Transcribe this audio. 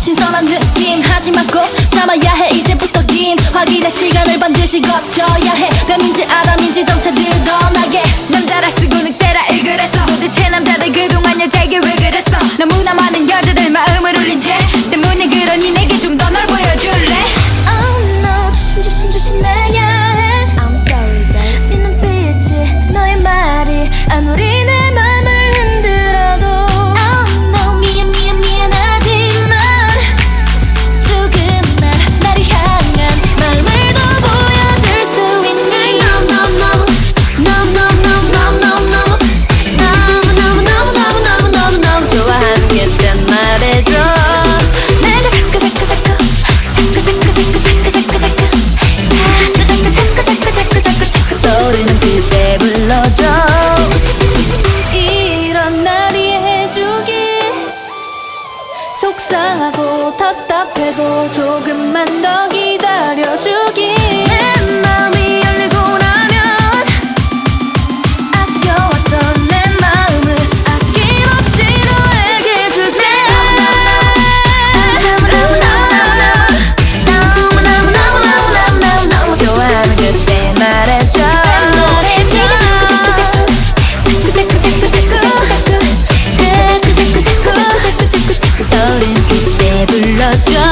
신선한 느낌 하지만 꼭 참아야 해. 이제부터 긴 확인의 시간을 반드시 거쳐야 해. 변인지 속상하고 답답해도 조금만 더 기다려. touch you